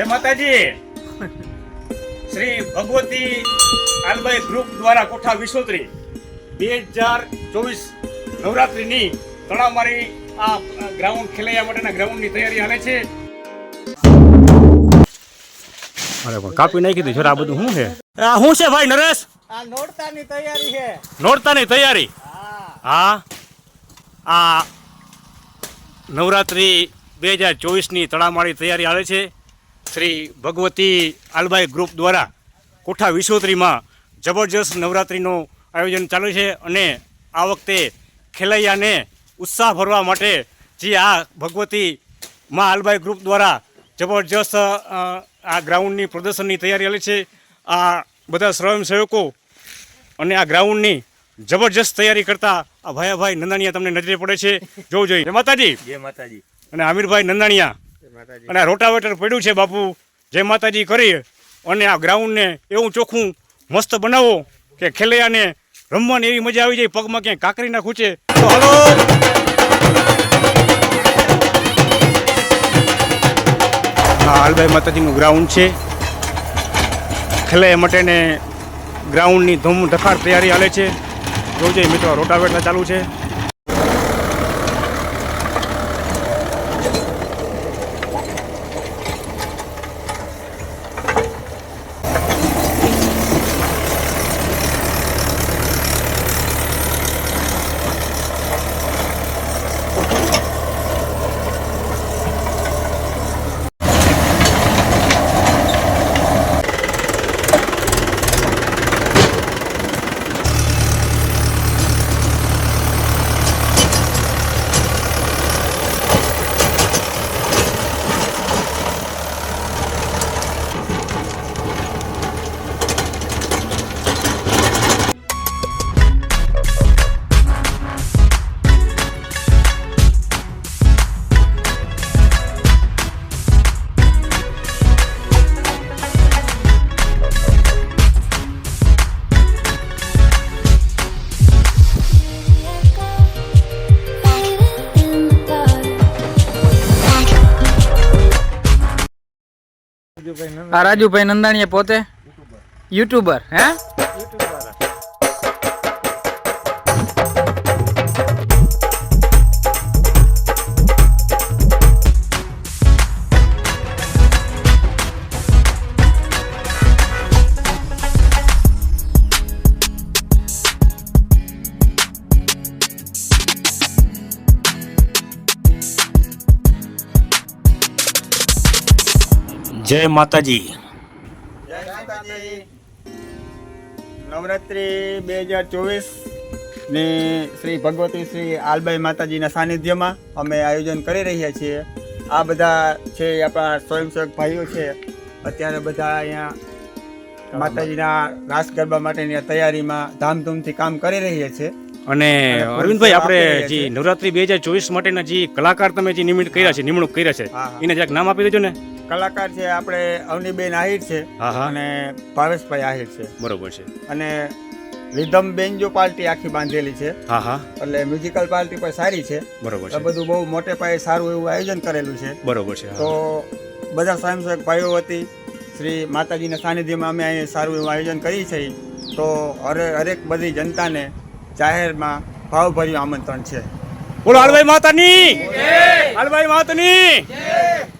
જય માતાજી. શ્રી ભગવતી આલબાઈ ગ્રુપ દ્વારા કોઠા વિશ્વોત્રી બે હજાર ચોવીસ નવરાત્રિની તળામારી આ ગ્રાઉન્ડ ખેલૈયા માટેના ગ્રાઉન્ડની તૈયારી હાલે છે. અરે પણ કાપી નાખી દીધું આ બધું શું છે? આ શું છે ભાઈ નરેશ? આ નોરતાની તૈયારી છે. નોરતાની તૈયારી? હા. હા. આ નવરાત્રિ બે હજાર ચોવીસની તળામાળી તૈયારી આવે છે. શ્રી ભગવતી આલબાઈ ગ્રુપ દ્વારા કોઠા વિશોત્રીમાં જબરજસ્ત નવરાત્રિનું આયોજન ચાલુ છે અને આ વખતે ખેલૈયાને ઉત્સાહ ભરવા માટે જે આ ભગવતી માં આલબાઈ ગ્રુપ દ્વારા જબરજસ્ત આ ગ્રાઉન્ડની પ્રદર્શનની તૈયારી ચાલે છે. આ બધા સ્વયંસેવકો અને આ ગ્રાઉન્ડની જબરજસ્ત તૈયારી કરતા આ ભાયાભાઈ નંદાણીયા તમને નજરે પડે છે. જોવું જોઈએ. માતાજી. જય માતાજી. અને આમિરભાઈ નંદાણીયા અને રોટાવેટર પડ્યું છે બાપુ જય માતાજી કરી અને આ ગ્રાઉન્ડને એવું ચોખ્ખું મસ્ત બનાવો કે ખેલૈયાને રમવાની એવી મજા આવી જાય, પગમાં ક્યાંય કાકરી ના ખૂચે. તો હાલો. હાલભાઈ માતાજીનું ગ્રાઉન્ડ છે. ખેલૈયા માટેને ગ્રાઉન્ડની ધૂમ ધખાર તૈયારી હાલે છે. જોજે મિત્રો, રોટાવેટર ચાલુ છે. રાજુભાઈ નંદાણીએ પોતે? યુટ્યુબર. હે? જય જય માતાજી. નવરાત્રી બે હજાર ચોવીસની શ્રી ભગવતી શ્રી આલબાઈ માતાજીના સાનિધ્યમાં અમે આયોજન કરી રહ્યા છીએ. આ બધા છે આપણા સ્વયંસેવક ભાઈઓ છે. અત્યારે બધા અહીંયા માતાજીના રાસ ગરબા માટેની તૈયારીમાં ધામધૂમથી કામ કરી રહ્યા છે. અને અરવિંદભાઈ આપણે જે નવરાત્રી બે હજાર ચોવીસ માટેના જે કલાકાર તમે જે નિમિત્ત કર્યા છે નિમણૂક કર્યા છે. એને જરાક નામ આપી દેજો ને. કલાકાર છે આપણે અવનીબેન આહિર છે. અને ભાવેશભાઈ આહિર છે. બરોબર છે. અને રિધમ બેન્જો પાર્ટી આખી બાંધેલી છે હા હા એટલે મ્યુઝિકલ પાર્ટી પણ સારી છે. બરોબર આ છે બધું બહુ મોટે પાયે સારું એવું આયોજન કરેલું છે. બરોબર છે તો બધા સ્વયંસેવક ભાઈઓ વતી શ્રી માતાજીના સાનિધ્યમાં અમે અહીં સારું એવું આયોજન કરી છે. તો હરે હરેક બધી જનતાને જાહેરમાં ભાવભર્યું આમંત્રણ છે. બોલો હળભાઈ માતાની! હાલભાઈ માતાની!